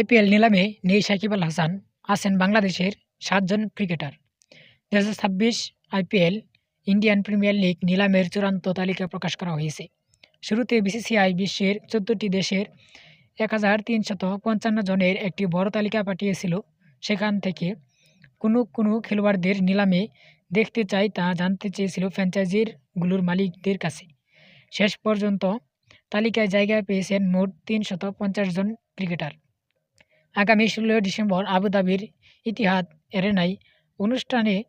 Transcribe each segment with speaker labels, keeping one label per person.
Speaker 1: IPL নিলামে নেই সাকিব আল হাসান, আছেন বাংলাদেশের সাতজন ক্রিকেটার। দু হাজার ছাব্বিশ আইপিএল ইন্ডিয়ান প্রিমিয়ার লিগ নিলামের চূড়ান্ত তালিকা প্রকাশ করা হয়েছে। শুরুতে বিসিসিআই বিশ্বের চোদ্দটি দেশের এক হাজার তিনশত পঞ্চান্ন জনের একটি বড় তালিকা পাঠিয়েছিল। সেখান থেকে কোনো কোনো খেলোয়াড়দের নিলামে দেখতে চাই তা জানতে চেয়েছিল ফ্র্যাঞ্চাইজিরগুলোর মালিকদের কাছে। শেষ পর্যন্ত তালিকায় জায়গা পেয়েছেন মোট তিনশত পঞ্চাশ জন ক্রিকেটার। আগামী ষোলোই ডিসেম্বর আবুধাবির ইতিহাদ এরেনাই অনুষ্ঠানে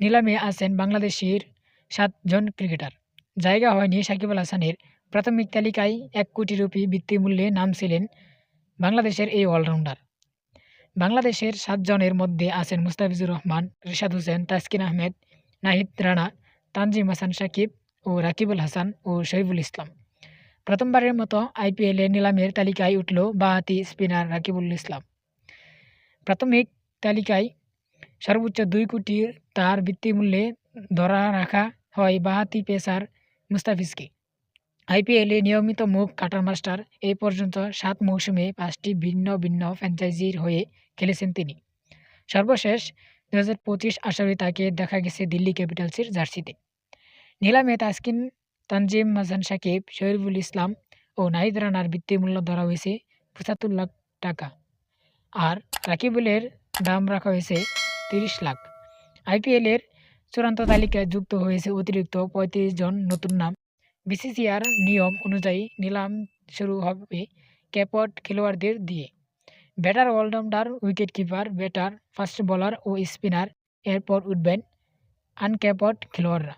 Speaker 1: নিলামে আছেন বাংলাদেশের সাতজন ক্রিকেটার। জায়গা হয়নি সাকিব আল হাসানের। প্রাথমিক তালিকায় এক কোটি রুপি বৃত্তিমূল্যে নাম ছিলেন বাংলাদেশের এই অলরাউন্ডার। বাংলাদেশের সাতজনের মধ্যে আছেন মুস্তাফিজুর রহমান, রিশাদ হোসেন, তাসকিন আহমেদ, নাহিদ রানা, তানজিম হাসান সাকিব ও রাকিবুল হাসান ও শহীবুল ইসলাম। প্রথমবারের মতো আইপিএলে নিলামের তালিকায় উঠল বাঁহাতি স্পিনার রাকিবুল ইসলাম। প্রাথমিক তালিকায় সর্বোচ্চ দুই কোটির তার বৃত্তিমূল্যে ধরা রাখা হয় বাঁহাতি পেসার মুস্তাফিজকে। আইপিএলে নিয়মিত মুখ কাটার মাস্টার এই পর্যন্ত সাত মৌসুমে পাঁচটি ভিন্ন ভিন্ন ফ্র্যাঞ্চাইজির হয়ে খেলেছেন তিনি। সর্বশেষ দু হাজার পঁচিশ আসরে তাকে দেখা গেছে দিল্লি ক্যাপিটালসের জার্সিতে। নিলামে তাসকিন তানজিম হাসান সাকিব, শহীদুল ইসলাম ও নাহিদ রানার বৃত্তিমূল্য ধরা হয়েছে পঁচাত্তর লাখ টাকা। আর রাকিবুলের দাম রাখা হয়েছে তিরিশ লাখ। আইপিএলের চূড়ান্ত তালিকায় যুক্ত হয়েছে অতিরিক্ত পঁয়ত্রিশ জন নতুন নাম। বিসিসিআর নিয়ম অনুযায়ী নিলাম শুরু হবে ক্যাপট খেলোয়াড়দের দিয়ে। Batter allrounder wicket keeper batter, fast bowler ও স্পিনার এরপর উঠবেন আনক্যাপট খেলোয়াড়রা।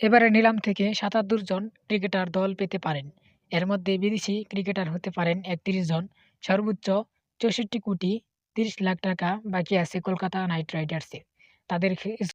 Speaker 1: এবারে নিলাম থেকে সাতাত্তর জন ক্রিকেটার দল পেতে পারেন। এর মধ্যে বিদেশি ক্রিকেটার হতে পারেন একত্রিশ জন। সর্বোচ্চ চৌষট্টি কোটি তিরিশ লাখ টাকা বাকি আছে কলকাতা নাইট রাইডার্সে। তাদের